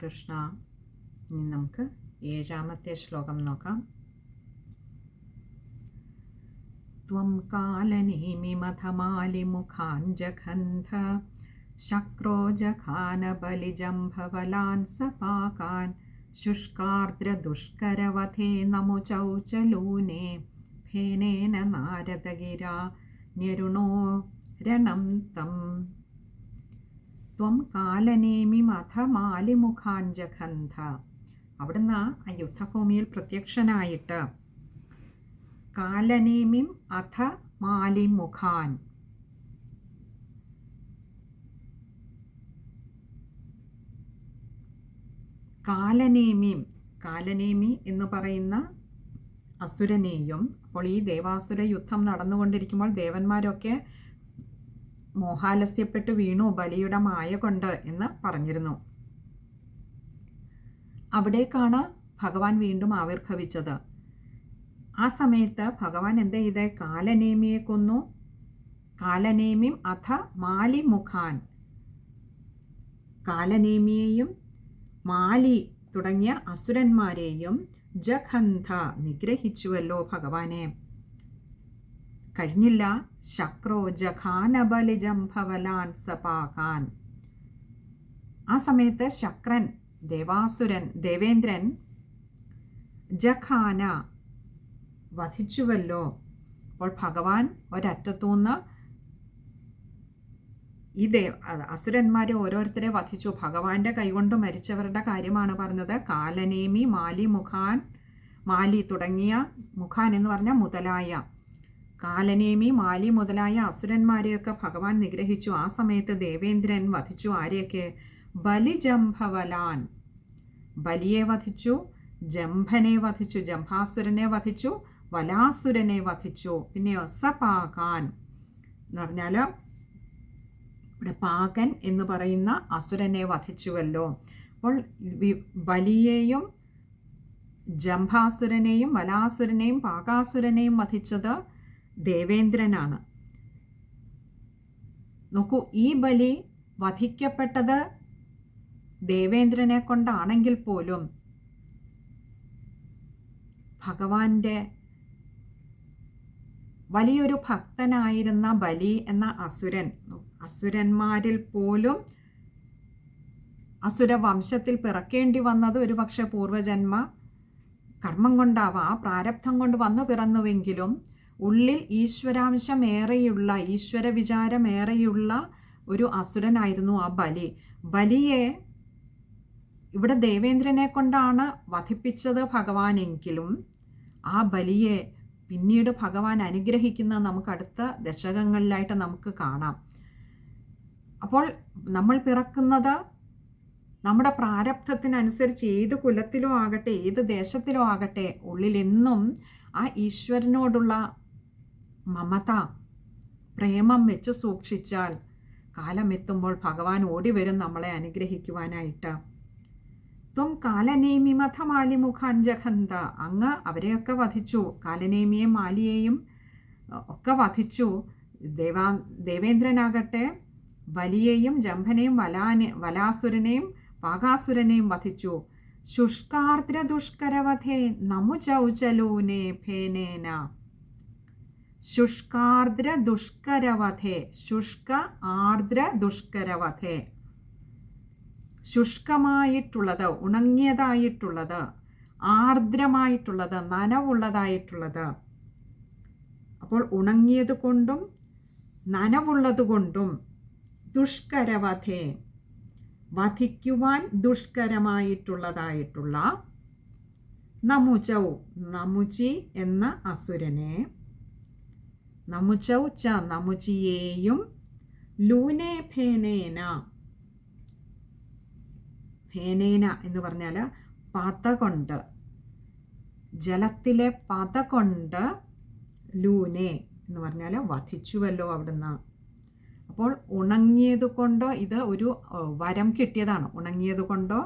ഹരേ കൃഷ്ണ ഇനി നമുക്ക് ഏഴാമത്തെ ശ്ലോകം നോക്കാം त्वं कालनेमिमथमालिमुखान् जघन्थ शक्रो जखानबलिजम्भवलान् सपाकान् शुष्कार्द्रदुष्करवथे नमुचौ च लूने फेनेन नारदगिरा न्यरुणो രണം തം ത്വം കാലനേമിമഥ മാലിമുഖാൻ ജഖന്ധ അവിടുന്ന് ആ യുദ്ധഭൂമിയിൽ പ്രത്യക്ഷനായിട്ട് കാലനേമിം അഥ മാലിമുഖാൻ. കാലനേമിം കാലനേമി എന്ന് പറയുന്ന അസുരനെയും അപ്പോൾ ഈ ദേവാസുര യുദ്ധം നടന്നുകൊണ്ടിരിക്കുമ്പോൾ ദേവന്മാരൊക്കെ മോഹാലസ്യപ്പെട്ട് വീണു ബലിയുടെ മായ കൊണ്ട് എന്ന് പറഞ്ഞിരുന്നു. അവിടേക്കാണ് ഭഗവാൻ വീണ്ടും ആവിർഭവിച്ചത്. ആ സമയത്ത് ഭഗവാൻ എന്ത് ചെയ്ത്? കാലനേമിയെ കൊന്നു. കാലനേമിയും അഥ മാലിമുഖാൻ കാലനേമിയെയും മാലി തുടങ്ങിയ അസുരന്മാരെയും ജഖന്ധ നിഗ്രഹിച്ചുവല്ലോ ഭഗവാനെ. കഴിഞ്ഞില്ല. ശക്രോ ജഖാനബലിജംഭവലാൻ സപാകാൻ ആ സമയത്ത് ശക്രൻ ദേവാസുരൻ ദേവേന്ദ്രൻ ജഖാന വധിച്ചുവല്ലോ. അപ്പോൾ ഭഗവാൻ ഒരറ്റത്തുനിന്ന് ഈ ദേ അസുരന്മാരെ ഓരോരുത്തരെ വധിച്ചു. ഭഗവാന്റെ കൈകൊണ്ട് മരിച്ചവരുടെ കാര്യമാണ് പറഞ്ഞത്. കാലനേമി മാലി മുഖാൻ മാലി തുടങ്ങിയ മുഖാൻ എന്ന് പറഞ്ഞ മുതലായ കാലനേമി മാലി മുതലായ അസുരന്മാരെയൊക്കെ ഭഗവാൻ നിഗ്രഹിച്ചു. ആ സമയത്ത് ദേവേന്ദ്രൻ വധിച്ചു. ആരെയൊക്കെ? ബലിജംഭവലാൻ. ബലിയെ വധിച്ചു ജംഭനെ വധിച്ചു ജംഭാസുരനെ വധിച്ചു വലാസുരനെ വധിച്ചു. പിന്നെ സപാകാൻ എന്ന് പറഞ്ഞാൽ ഇവിടെ പാകൻ എന്ന് പറയുന്ന അസുരനെ വധിച്ചുവല്ലോ. അപ്പോൾ ബലിയെയും ജംഭാസുരനെയും വലാസുരനെയും പാകാസുരനെയും വധിച്ചത് ദേവേന്ദ്രനാണ്. നോക്കൂ ഈ ബലി വധിക്കപ്പെട്ടത് ദേവേന്ദ്രനെ കൊണ്ടാണെങ്കിൽ പോലും ഭഗവാന്റെ വലിയൊരു ഭക്തനായിരുന്ന ബലി എന്ന അസുരൻ അസുരന്മാരിൽ പോലും അസുര വംശത്തിൽ പിറക്കേണ്ടി വന്നത് ഒരു പക്ഷേ പൂർവജന്മ കർമ്മം കൊണ്ടാവാം ആ പ്രാരബ്ധം കൊണ്ട് വന്നു പിറന്നുവെങ്കിലും ഉള്ളിൽ ഈശ്വരാംശമേറെയുള്ള ഈശ്വര വിചാരമേറെയുള്ള ഒരു അസുരനായിരുന്നു ആ ബലി. ബലിയെ ഇവിടെ ദേവേന്ദ്രനെ കൊണ്ടാണ് വധിപ്പിച്ചത് ഭഗവാനെങ്കിലും. ആ ബലിയെ പിന്നീട് ഭഗവാൻ അനുഗ്രഹിക്കുന്നത് നമുക്ക് അടുത്ത ദശകങ്ങളിലായിട്ട് നമുക്ക് കാണാം. അപ്പോൾ നമ്മൾ പിറക്കുന്നത് നമ്മുടെ പ്രാരബ്ധത്തിനനുസരിച്ച് ഏത് കുലത്തിലോ ആകട്ടെ ഏത് ദേശത്തിലോ ആകട്ടെ ഉള്ളിലെന്നും ആ ഈശ്വരനോടുള്ള മമത പ്രേമം വെച്ച് സൂക്ഷിച്ചാൽ കാലമെത്തുമ്പോൾ ഭഗവാൻ ഓടി വരും നമ്മളെ അനുഗ്രഹിക്കുവാനായിട്ട്. ത്വം കാലനേമിമഥ മാലിമുഖാൻ ജഖന്ത അങ്ങ് അവരെയൊക്കെ വധിച്ചു. കാലനേമിയെയും മാലിയെയും ഒക്കെ വധിച്ചു. ദേവാ ദേവേന്ദ്രനാകട്ടെ വലിയെയും ജംഭനെയും വലാനെ വലാസുരനെയും പാകാസുരനെയും വധിച്ചു. ശുഷ്കാർദ്ര ദുഷ്കരവധേ നമു ചൗചലൂനേ ഭേനേന. ശുഷ്കാർദ്ര ദുഷ്കരവധേ. ശുഷ്ക ആർദ്ര ദുഷ്കരവധേ. ശുഷ്കമായിട്ടുള്ളത് ഉണങ്ങിയതായിട്ടുള്ളത് ആർദ്രമായിട്ടുള്ളത് നനവുള്ളതായിട്ടുള്ളത്. അപ്പോൾ ഉണങ്ങിയത് കൊണ്ടും നനവുള്ളത് കൊണ്ടും ദുഷ്കരവധേ. വധിക്കുവാൻ ദുഷ്കരമായിട്ടുള്ളതായിട്ടുള്ള നമുചൗ നമുചി എന്ന അസുരനെ നമുചൗ ച നമുചിയേയും ലൂനേ ഫേനേന ഫേനേന എന്ന് പറഞ്ഞാൽ പത കൊണ്ട് ജലത്തിലെ പത കൊണ്ട് ലൂനെ എന്ന് പറഞ്ഞാൽ വധിച്ചുവല്ലോ അവിടുന്ന്. അപ്പോൾ ഉണങ്ങിയത് കൊണ്ടോ ഇത് ഒരു വരം കിട്ടിയതാണ്. ഉണങ്ങിയത് കൊണ്ടോ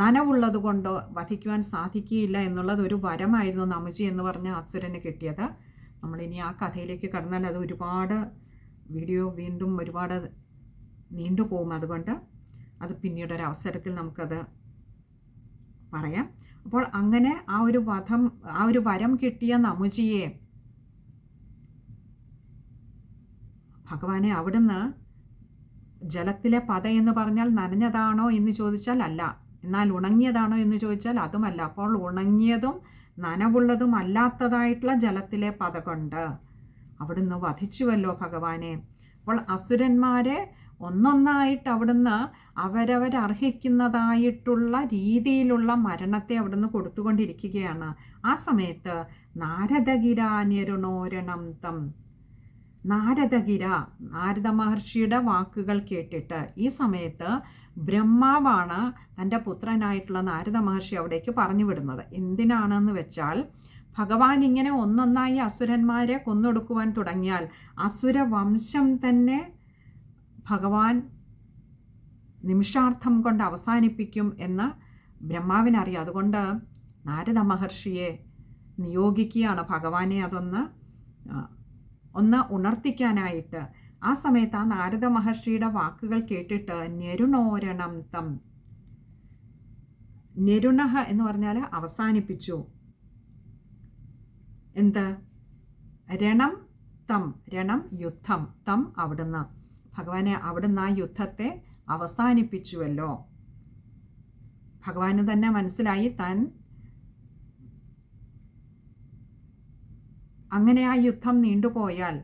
നനവുള്ളത് കൊണ്ടോ വധിക്കുവാൻ സാധിക്കുകയില്ല എന്നുള്ളത് ഒരു വരമായിരുന്നു നമുജി എന്ന് പറഞ്ഞ അസുരന് കിട്ടിയത്. നമ്മളിനി ആ കഥയിലേക്ക് കടന്നാൽ അത് ഒരുപാട് വീഡിയോ വീണ്ടും ഒരുപാട് നീണ്ടുപോകും അതുകൊണ്ട് അത് പിന്നീട് ഒരു അവസരത്തിൽ നമുക്കത് പറയാം. അപ്പോൾ അങ്ങനെ ആ ഒരു വധം ആ ഒരു വരം കിട്ടിയ നമുജിയെ ഭഗവാനെ അവിടുന്ന് ജലത്തിലെ പത എന്ന് പറഞ്ഞാൽ നനഞ്ഞതാണോ എന്ന് ചോദിച്ചാൽ അല്ല. എന്നാൽ ഉണങ്ങിയതാണോ എന്ന് ചോദിച്ചാൽ അതുമല്ല. അപ്പോൾ ഉണങ്ങിയതും നനവുള്ളതും അല്ലാത്തതായിട്ടുള്ള ജലത്തിലെ പത കൊണ്ട് അവിടുന്ന് വധിച്ചുവല്ലോ ഭഗവാനെ. അപ്പോൾ അസുരന്മാരെ ഒന്നൊന്നായിട്ട് അവിടുന്ന് അവരവരർഹിക്കുന്നതായിട്ടുള്ള രീതിയിലുള്ള മരണത്തെ അവിടുന്ന് കൊടുത്തുകൊണ്ടിരിക്കുകയാണ്. ആ സമയത്ത് നാരദഗിരാന്യരുണോരണം തം നാരദഗിര നാരദ മഹർഷിയുടെ വാക്കുകൾ കേട്ടിട്ട് ഈ സമയത്ത് ബ്രഹ്മാവാണ് തന്റെ പുത്രനായിട്ടുള്ള നാരദ മഹർഷി അവിടേക്ക് പറഞ്ഞു വിടുന്നത്. എന്തിനാണെന്ന് വെച്ചാൽ ഭഗവാൻ ഇങ്ങനെ ഒന്നൊന്നായി അസുരന്മാരെ കൊന്നൊടുക്കുവാൻ തുടങ്ങിയാൽ അസുര വംശം തന്നെ ഭഗവാൻ നിമിഷാർത്ഥം കൊണ്ട് അവസാനിപ്പിക്കും എന്ന് ബ്രഹ്മാവിനറിയാം. അതുകൊണ്ട് നാരദ മഹർഷിയെ നിയോഗിക്കുകയാണ് ഭഗവാനെ അതൊന്ന് ഒന്ന് ഉണർത്തിക്കാനായിട്ട്. ആ സമയത്ത് ആ നാരദ മഹർഷിയുടെ വാക്കുകൾ കേട്ടിട്ട് ഞെരുണോരണം തം. ഞെരുണഹ എന്ന് പറഞ്ഞാൽ അവസാനിപ്പിച്ചു. എന്ത്? രണം തം രണം യുദ്ധം തം അവിടുന്ന്. ഭഗവാനെ അവിടുന്ന് ആ യുദ്ധത്തെ അവസാനിപ്പിച്ചുവല്ലോ. ഭഗവാന് തന്നെ മനസ്സിലായി താൻ അങ്ങനെ ആ യുദ്ധം നീണ്ടുപോയാൽ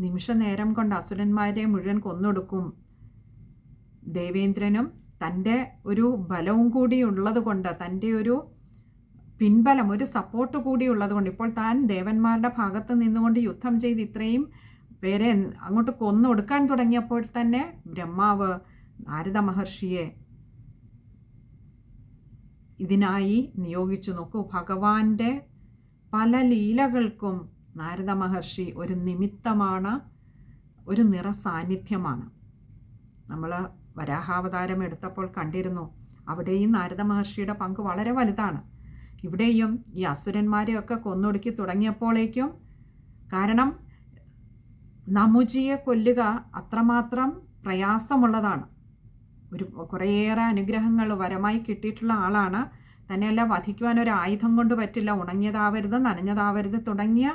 നിമിഷനേരം കൊണ്ട് അസുരന്മാരെ മുഴുവൻ കൊന്നൊടുക്കും. ദേവേന്ദ്രനും തന്റെ ഒരു ബലവും കൂടി ഉള്ളതുകൊണ്ട് തന്റെ ഒരു പിൻബലം ഒരു സപ്പോർട്ട് കൂടി ഉള്ളതുകൊണ്ട് ഇപ്പോൾ താൻ ദേവന്മാരുടെ ഭാഗത്ത് നിന്നുകൊണ്ട് യുദ്ധം ചെയ്ത് ഇത്രയും പേരെ അങ്ങോട്ട് കൊന്നൊടുക്കാൻ തുടങ്ങിയപ്പോൾ തന്നെ ബ്രഹ്മാവ് നാരദ മഹർഷിയെ ഇതിനായി നിയോഗിച്ചു. നോക്കൂ ഭഗവാന്റെ പല ലീലകൾക്കും നാരദ മഹർഷി ഒരു നിമിത്തമാണ് ഒരു നിറ സാന്നിധ്യമാണ് നമ്മൾ വരാഹാവതാരം എടുത്തപ്പോൾ കണ്ടിരുന്നു അവിടെയും നാരദ മഹർഷിയുടെ പങ്ക് വളരെ വലുതാണ്. ഇവിടെയും ഈ അസുരന്മാരെയൊക്കെ കൊന്നൊടുക്കി തുടങ്ങിയപ്പോഴേക്കും കാരണം നമുജിയെ കൊല്ലുക അത്രമാത്രം പ്രയാസമുള്ളതാണ്. ഒരു കുറേയേറെ അനുഗ്രഹങ്ങൾ വരമായി കിട്ടിയിട്ടുള്ള ആളാണ് തന്നെയല്ല വധിക്കുവാൻ ഒരു ആയുധം കൊണ്ട് പറ്റില്ല ഉണങ്ങിയതാവരുത് നനഞ്ഞതാവരുത് തുടങ്ങിയ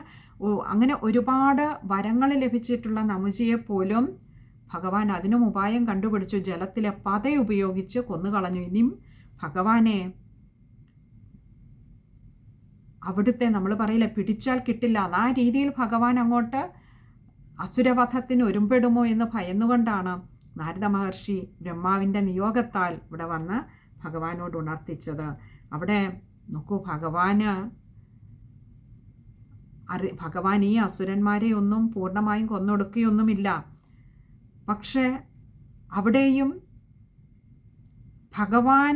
അങ്ങനെ ഒരുപാട് വരങ്ങൾ ലഭിച്ചിട്ടുള്ള നമുജിയെ പോലും ഭഗവാൻ അതിനും ഉപായം കണ്ടുപിടിച്ചു. ജലത്തിലെ പത ഉപയോഗിച്ച് കൊന്നുകളഞ്ഞു. ഇനിയും ഭഗവാനെ അവിടുത്തെ നമ്മൾ പറയില്ല പിടിച്ചാൽ കിട്ടില്ല. ആ രീതിയിൽ ഭഗവാൻ അങ്ങോട്ട് അസുരവധത്തിന് ഒരുമ്പെടുമോ എന്ന് ഭയന്നുകൊണ്ടാണ് നാരദ മഹർഷി ബ്രഹ്മാവിന്റെ നിയോഗത്താൽ ഇവിടെ വന്ന് ഭഗവാനോട് ഉണർത്തിച്ചത്. അവിടെ നോക്കൂ ഭഗവാന് അറി ഭഗവാൻ ഈ അസുരന്മാരെ ഒന്നും പൂർണമായും കൊന്നൊടുക്കുകയൊന്നുമില്ല പക്ഷേ അവിടെയും ഭഗവാൻ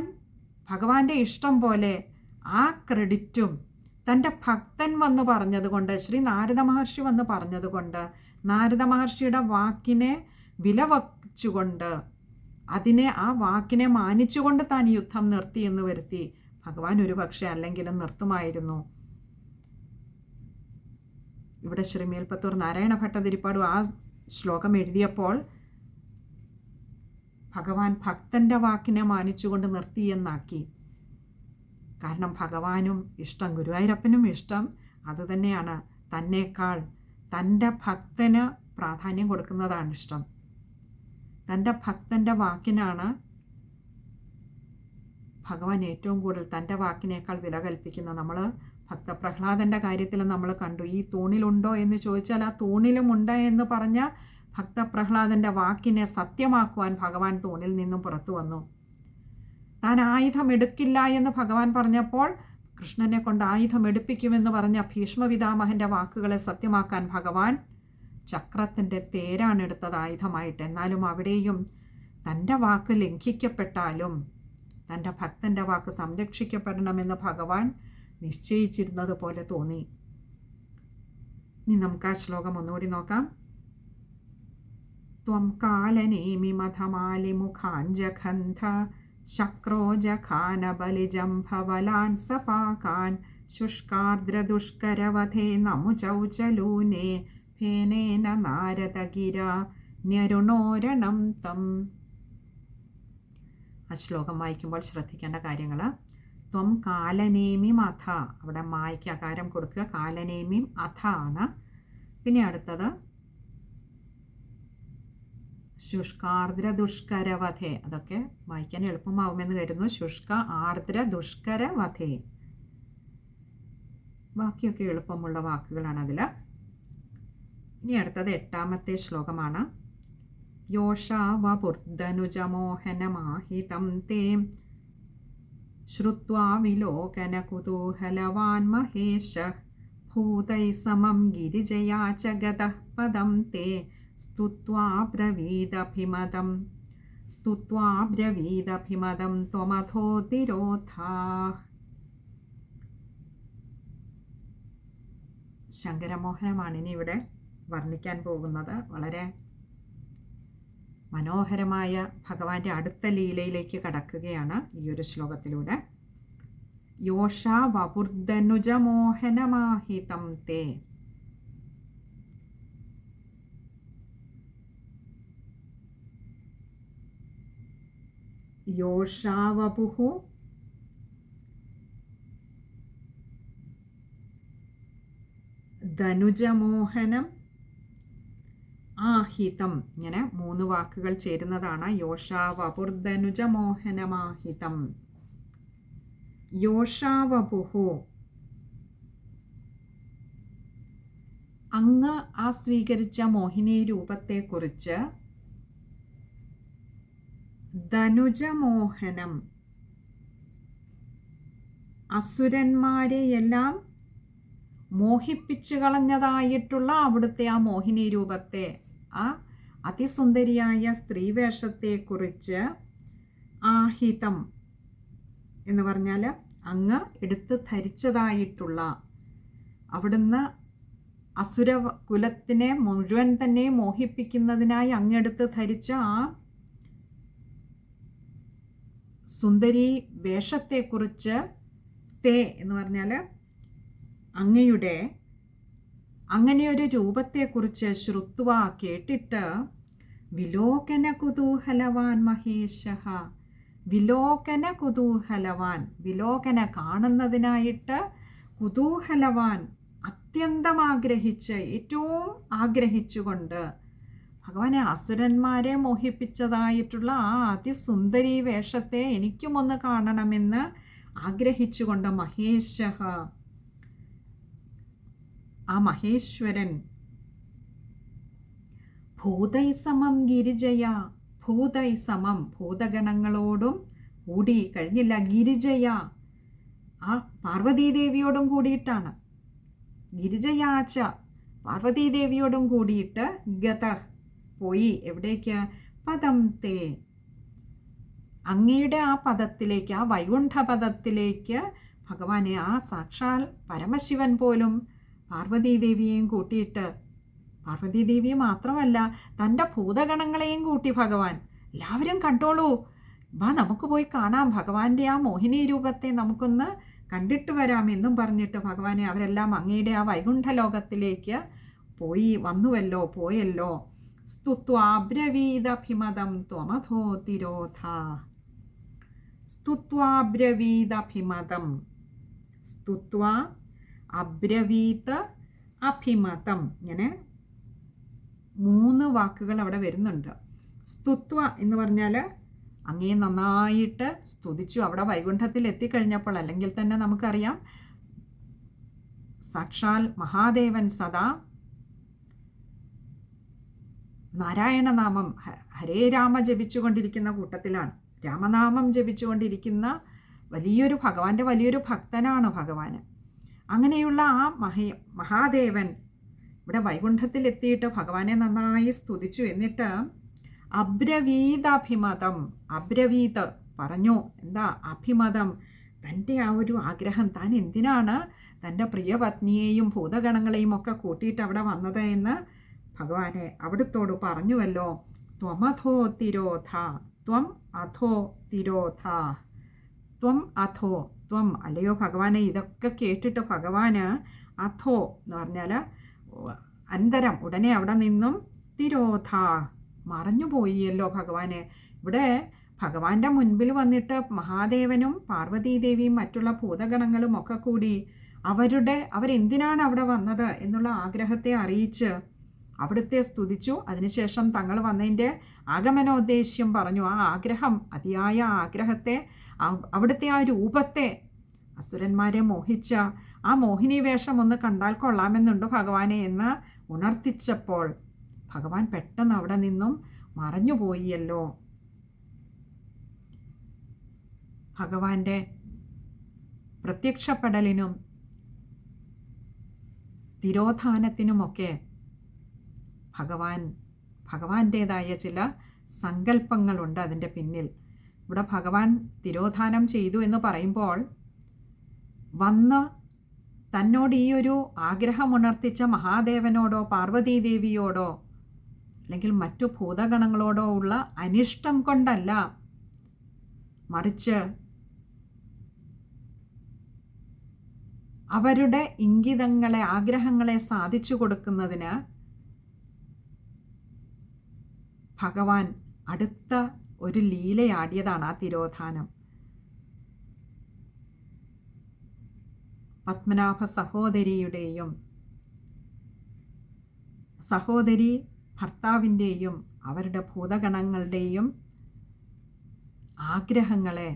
ഭഗവാന്റെ ഇഷ്ടം പോലെ ആ ക്രെഡിറ്റും തന്റെ ഭക്തൻ വന്ന് പറഞ്ഞതുകൊണ്ട് ശ്രീ നാരദ മഹർഷി വന്ന് പറഞ്ഞതുകൊണ്ട് നാരദ മഹർഷിയുടെ വാക്കിനെ വില വച്ചുകൊണ്ട് അതിനെ ആ വാക്കിനെ മാനിച്ചുകൊണ്ട് താൻ യുദ്ധം നിർത്തി എന്ന് വരുത്തി. ഭഗവാൻ ഒരു പക്ഷേ അല്ലെങ്കിലും നിർത്തുമായിരുന്നു. ഇവിടെ ശ്രീമേൽപ്പത്തൂർ നാരായണ ഭട്ടതിരിപ്പാടും ആ ശ്ലോകം എഴുതിയപ്പോൾ ഭഗവാൻ ഭക്തന്റെ വാക്കിനെ മാനിച്ചുകൊണ്ട് നിർത്തി എന്നാക്കി. കാരണം ഭഗവാനും ഇഷ്ടം ഗുരുവായൂരപ്പനും ഇഷ്ടം അതുതന്നെയാണ് തന്നേക്കാൾ തന്റെ ഭക്തന് പ്രാധാന്യം കൊടുക്കുന്നതാണ് ഇഷ്ടം. തന്റെ ഭക്തന്റെ വാക്കിനാണ് ഭഗവാൻ ഏറ്റവും കൂടുതൽ തന്റെ വാക്കിനേക്കാൾ വില കൽപ്പിക്കുന്ന നമ്മൾ ഭക്തപ്രഹ്ലാദന്റെ കാര്യത്തിൽ നമ്മൾ കണ്ടു. ഈ തൂണിലുണ്ടോ എന്ന് ചോദിച്ചാൽ ആ തൂണിലുമുണ്ട് എന്ന് പറഞ്ഞ ഭക്തപ്രഹ്ലാദന്റെ വാക്കിനെ സത്യമാക്കുവാൻ ഭഗവാൻ തൂണിൽ നിന്നും പുറത്തു വന്നു. താൻ ആയുധം എടുക്കില്ല എന്ന് ഭഗവാൻ പറഞ്ഞപ്പോൾ കൃഷ്ണനെ കൊണ്ട് ആയുധം എടുപ്പിക്കുമെന്ന് പറഞ്ഞ ഭീഷ്മപിതാമഹന്റെ വാക്കുകളെ സത്യമാക്കാൻ ഭഗവാൻ ചക്രത്തിന്റെ തേരാണ് എടുത്തത് ആയുധമായിട്ട്. എന്നാലും അവിടെയും തന്റെ വാക്ക് ലംഘിക്കപ്പെട്ടാലും തന്റെ ഭക്തന്റെ വാക്ക് സംരക്ഷിക്കപ്പെടണമെന്ന് ഭഗവാൻ നിശ്ചയിച്ചിരുന്നത് പോലെ തോന്നി. ഇനി നമുക്ക് ആ ശ്ലോകം ഒന്നുകൂടി നോക്കാം. ത്വം കാലനേമി മഥമാലിമുഖാഞ്ജഖന്ധ ശക്രോജഖാനബലിജംഭവലാൻ സപാകാൻ ശുഷ്കാർദ്രദുഷ്കരവധേ നമുചൗചലൂനെ ഫേനേന നാരദഗിര ന്യരുണോരണം തം ആ ശ്ലോകം വായിക്കുമ്പോൾ ശ്രദ്ധിക്കേണ്ട കാര്യങ്ങൾ. ത്വം കാലനേമിം അഥ അവിടെ മായ്ക്ക് അകാരം കൊടുക്കുക. കാലനേമിം അഥ ആണ്. പിന്നെ അടുത്തത്. ശുഷ്കാർദ്ര ദുഷ്കരവധേ അതൊക്കെ വായിക്കാൻ എളുപ്പമാവുമെന്ന് കരുതുന്നു. ശുഷ്ക ആർദ്ര ദുഷ്കരവധേ. ബാക്കിയൊക്കെ എളുപ്പമുള്ള വാക്കുകളാണ് അതിൽ ഇനി അടുത്തത് എട്ടാമത്തെ ശ്ലോകമാണ്. യോഷാവപുർധനുജമോഹനമാഹിതം തേ ശ്രുത്വാ വിലോകനകുതൂഹലവാൻ മഹേശ ഭൂതൈ സമം ഗിരിജയാ च गतः पदं ते स्तुत्वा ब्रवीदभिमदं स्तुत्वा ब्रवीदभिमदं त्वमथोतिरोधा ശങ്കരമോഹനമാണ് ഇനി ഇവിടെ വർണ്ണിക്കാൻ പോകുന്നത് വളരെ മനോഹരമായ ഭഗവാന്റെ അടുത്ത ലീലയിലേക്ക് കടക്കുകയാണ് ഈ ഒരു ശ്ലോകത്തിലൂടെ. യോഷാ വപുർധനുജമോഹനമാഹിതം തേ. യോഷാവപുഹു ധനുജമോഹനം ആഹിതം. ഇങ്ങനെ മൂന്ന് വാക്കുകൾ ചേരുന്നതാണ് യോഷാവപുർദനുജമോഹനമാഹിതം യോഷാവപുഹു. അങ്ങ് ആ സ്വീകരിച്ച മോഹിനി രൂപത്തെക്കുറിച്ച് ധനുജമോഹനം. അസുരന്മാരെയെല്ലാം മോഹിപ്പിച്ചു കളഞ്ഞതായിട്ടുള്ള അവിടുത്തെ ആ മോഹിനി രൂപത്തെ ആ അതിസുന്ദരിയായ സ്ത്രീവേഷത്തെക്കുറിച്ച് ആഹിതം എന്ന് പറഞ്ഞാൽ അങ്ങ് എടുത്ത് ധരിച്ചതായിട്ടുള്ള അവിടുന്ന് അസുര കുലത്തിനെ മുഴുവൻ തന്നെ മോഹിപ്പിക്കുന്നതിനായി അങ്ങെടുത്ത് ധരിച്ച ആ സുന്ദരി വേഷത്തെക്കുറിച്ച് തേ എന്ന് പറഞ്ഞാൽ അങ്ങയുടെ അങ്ങനെയൊരു രൂപത്തെക്കുറിച്ച് ശ്രുത്വ കേട്ടിട്ട് വിലോകന കുതൂഹലവാൻ മഹേശ വിലോകന കുതൂഹലവാൻ വിലോകന കാണുന്നതിനായിട്ട് കുതൂഹലവാൻ അത്യന്തം ആഗ്രഹിച്ച് ഏറ്റവും ആഗ്രഹിച്ചുകൊണ്ട് ഭഗവാനെ അസുരന്മാരെ മോഹിപ്പിച്ചതായിട്ടുള്ള ആ അതിസുന്ദരി വേഷത്തെ എനിക്കും ഒന്ന് കാണണമെന്ന് ആഗ്രഹിച്ചുകൊണ്ട് മഹേശ ആ മഹേശ്വരൻ. ഭൂതൈ സമം ഗിരിജയ ഭൂതൈ സമം ഭൂതഗണങ്ങളോടും കൂടി കഴിഞ്ഞില്ല ഗിരിജയ. ആ പാർവതീദേവിയോടും കൂടിയിട്ടാണ്. ഗിരിജയാച്ച പാർവതീദേവിയോടും കൂടിയിട്ട് ഗത പോയി. എവിടേക്ക്? പദം തേ. അങ്ങയുടെ ആ പദത്തിലേക്ക് ആ വൈകുണ്ഠ പദത്തിലേക്ക് ഭഗവാനെ ആ സാക്ഷാൽ പരമശിവൻ പോലും പാർവതീദേവിയെയും കൂട്ടിയിട്ട്. പാർവതീദേവിയെ മാത്രമല്ല തന്റെ ഭൂതഗണങ്ങളെയും കൂട്ടി ഭഗവാൻ. എല്ലാവരും കണ്ടോളൂ. വാ നമുക്ക് പോയി കാണാം. ഭഗവാന്റെ ആ മോഹിനി രൂപത്തെ നമുക്കൊന്ന് കണ്ടിട്ട് വരാം എന്നും പറഞ്ഞിട്ട് ഭഗവാനെ അവരെല്ലാം അങ്ങയുടെ ആ വൈകുണ്ഠ ലോകത്തിലേക്ക് പോയി വന്നുവല്ലോ പോയല്ലോ. സ്തുത്വാബ്രവീതഭിമതം ത്വമധോ തിരോധ. സ്തുത്വാബ്രവീതഭിമതം സ്തുത്വ അബ്രവീത അഭിമതം. ഇങ്ങനെ മൂന്ന് വാക്കുകൾ അവിടെ വരുന്നുണ്ട്. സ്തുത്വ എന്ന് പറഞ്ഞാൽ അങ്ങേ നന്നായിട്ട് സ്തുതിച്ചു. അവിടെ വൈകുണ്ഠത്തിൽ എത്തിക്കഴിഞ്ഞപ്പോൾ അല്ലെങ്കിൽ തന്നെ നമുക്കറിയാം സാക്ഷാൽ മഹാദേവൻ സദാ നാരായണനാമം ഹരേ രാമ ജപിച്ചുകൊണ്ടിരിക്കുന്ന കൂട്ടത്തിലാണ്. രാമനാമം ജപിച്ചുകൊണ്ടിരിക്കുന്ന വലിയൊരു ഭഗവാന്റെ വലിയൊരു ഭക്തനാണ് ഭഗവാന്. അങ്ങനെയുള്ള ആ മഹേ മഹാദേവൻ ഇവിടെ വൈകുണ്ഠത്തിൽ എത്തിയിട്ട് ഭഗവാനെ നന്നായി സ്തുതിച്ചു. എന്നിട്ട് അബ്രവീതാഭിമതം അബ്രവീത് പറഞ്ഞു. എന്താ അഭിമതം? തന്റെ ആ ഒരു ആഗ്രഹം താൻ എന്തിനാണ് തന്റെ പ്രിയപത്നിയെയും ഭൂതഗണങ്ങളെയും ഒക്കെ കൂട്ടിയിട്ട് അവിടെ വന്നത് എന്ന് ഭഗവാനെ അവിടുത്തോട് പറഞ്ഞുവല്ലോ. ത്വമഥോ തിരോധ ത്വം അഥോ തിരോധ ത്വം അധോ ത്വം അല്ലയോ ഭഗവാനെ? ഇതൊക്കെ കേട്ടിട്ട് ഭഗവാന് അഥോ എന്ന് പറഞ്ഞാൽ അന്തരം ഉടനെ അവിടെ നിന്നും തിരോധ മറഞ്ഞു പോയിയല്ലോ ഭഗവാനെ. ഇവിടെ ഭഗവാന്റെ മുൻപിൽ വന്നിട്ട് മഹാദേവനും പാർവതീദേവിയും മറ്റുള്ള ഭൂതഗണങ്ങളും ഒക്കെ കൂടി അവരുടെ അവരെന്തിനാണ് അവിടെ വന്നത് എന്നുള്ള ആഗ്രഹത്തെ അറിയിച്ച് അവിടുത്തെ സ്തുതിച്ചു. അതിനുശേഷം തങ്ങൾ വന്നതിന്റെ ആഗമനോദ്ദേശ്യം പറഞ്ഞു. ആ ആഗ്രഹം അതിയായ ആഗ്രഹത്തെ അവിടുത്തെ ആ രൂപത്തെ അസുരന്മാരെ മോഹിച്ച ആ മോഹിനി വേഷം ഒന്ന് കണ്ടാൽ കൊള്ളാമെന്നുണ്ട് ഭഗവാനെ എന്ന് ഉണർത്തിച്ചപ്പോൾ ഭഗവാൻ പെട്ടെന്ന് അവിടെ നിന്നും മറഞ്ഞുപോയിയല്ലോ ഭഗവാന്റെ പ്രത്യക്ഷപ്പെടലിനും തിരോധാനത്തിനുമൊക്കെ ഭഗവാൻ ഭഗവാന്റേതായ ചില സങ്കല്പങ്ങളുണ്ട് അതിന്റെ പിന്നിൽ. ഇവിടെ ഭഗവാൻ തിരോധാനം ചെയ്തു എന്ന് പറയുമ്പോൾ വന്ന് തന്നോട് ഈ ഒരു ആഗ്രഹമുണർത്തിച്ച മഹാദേവനോടോ പാർവതീദേവിയോടോ അല്ലെങ്കിൽ മറ്റു ഭൂതഗണങ്ങളോടോ ഉള്ള അനിഷ്ടം കൊണ്ടല്ല മറിച്ച് അവരുടെ ഇംഗിതങ്ങളെ ആഗ്രഹങ്ങളെ സാധിച്ചു കൊടുക്കുന്നതിന് ഭഗവാൻ അടുത്ത ഒരു ലീലയാടിയതാണ് ആ തിരോധാനം. പത്മനാഭ സഹോദരിയുടെയും സഹോദരി ഭർത്താവിന്റെയും അവരുടെ ഭൂതഗണങ്ങളുടെയും ആഗ്രഹങ്ങളെ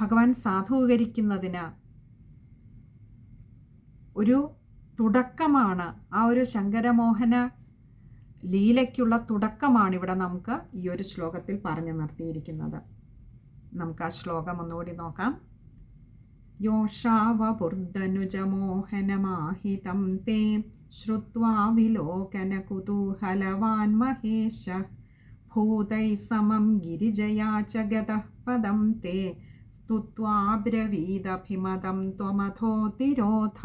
ഭഗവാൻ സാധൂകരിക്കുന്നതിന് ഒരു തുടക്കമാണ് ആ ഒരു ശങ്കരമോഹന ലീലയ്ക്കുള്ള തുടക്കമാണ് ഇവിടെ നമുക്ക് ഈ ഒരു ശ്ലോകത്തിൽ പറഞ്ഞു നിർത്തിയിരിക്കുന്നത്. നമുക്ക് ആ ശ്ലോകം ഒന്നുകൂടി നോക്കാം. യോഷാവപുർദ്ധനുജമോഹനമാഹിതം തേ ശ്രുവാ വിലോകനകുതൂഹലവാൻ മഹേശ. ഭൂതൈ സമം ഗിരിജയാ ച ഗതഃ തേ സ്തുത്വാബ്രവീതഭിമതം ത്വമധോ തിരോധ.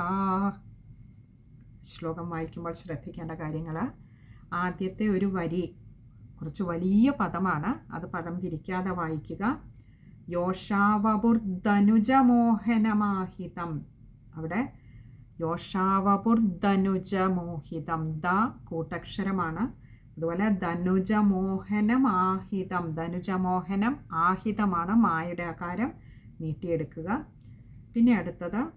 ശ്ലോകം വായിക്കുമ്പോൾ ശ്രദ്ധിക്കേണ്ട കാര്യങ്ങൾ ആദ്യത്തെ ഒരു വരി കുറച്ച് വലിയ പദമാണ്. അത് പദം പിരിക്കാതെ വായിക്കുക. യോഷാവപുർധനുജമോഹനമാഹിതം അവിടെ യോഷാവപുർധനുജമോഹിതം ദ കൂട്ടക്ഷരമാണ്. അതുപോലെ ധനുജമോഹനമാഹിതം ധനുജമോഹനം ആഹിതമാണ് മായുടെ ആകാരം നീട്ടിയെടുക്കുക. പിന്നെ അടുത്തത്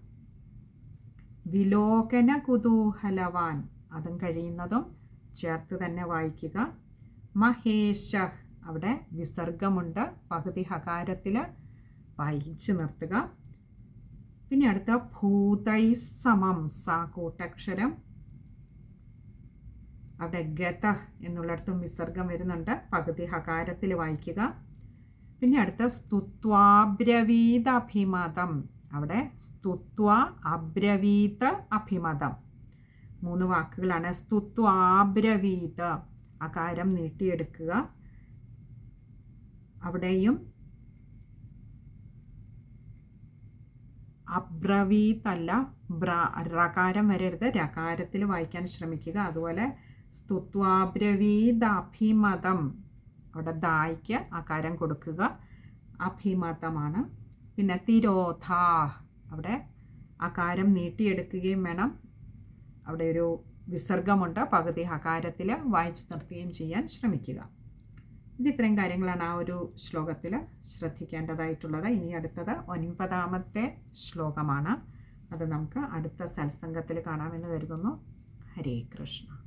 വിലോകന കുതൂഹലവാൻ അതും കഴിയുന്നതും ചേർത്ത് തന്നെ വായിക്കുക. മഹേഷ അവിടെ വിസർഗമുണ്ട്. പകുതി ഹകാരത്തിൽ വായിച്ചു നിർത്തുക. പിന്നെ അടുത്ത ഭൂതൈ സമം സ കൂട്ടക്ഷരം. അവിടെ ഗത എന്നുള്ളിടത്തും വിസർഗം വരുന്നുണ്ട്. പകുതി ഹകാരത്തിൽ വായിക്കുക. പിന്നെ അടുത്ത സ്തുത്വാബ്രവീത അഭിമതം. അവിടെ സ്തുത്വ അബ്രവീത അഭിമതം. മൂന്ന് വാക്കുകളാണ്. സ്തുത്വാബ്രവീത. അകാരം നീട്ടിയെടുക്കുക. അവിടെയും അബ്രവീത്തല്ല ബ്ര റകാരം വരരുത്. രകാരത്തിൽ വായിക്കാൻ ശ്രമിക്കുക. അതുപോലെ സ്തുത്വാബ്രവീദാഭിമതം അവിടെ ദായ്ക്ക് അകാരം കൊടുക്കുക. അഭിമതമാണ്. പിന്നെ തിരോധാ. അവിടെ അകാരം നീട്ടിയെടുക്കുകയും വേണം. അവിടെ ഒരു വിസർഗമുണ്ട്. പകുതി ഹകാരത്തിൽ വായിച്ചു നിർത്തുകയും ചെയ്യാൻ ശ്രമിക്കുക. ഇത് ഇത്രയും കാര്യങ്ങളാണ് ആ ഒരു ശ്ലോകത്തിൽ ശ്രദ്ധിക്കേണ്ടതായിട്ടുള്ളത്. ഇനി അടുത്തത് ഒൻപതാമത്തെ ശ്ലോകമാണ്. അത് നമുക്ക് അടുത്ത സത്സംഗത്തിൽ കാണാമെന്ന് കരുതുന്നു. ഹരേ കൃഷ്ണ.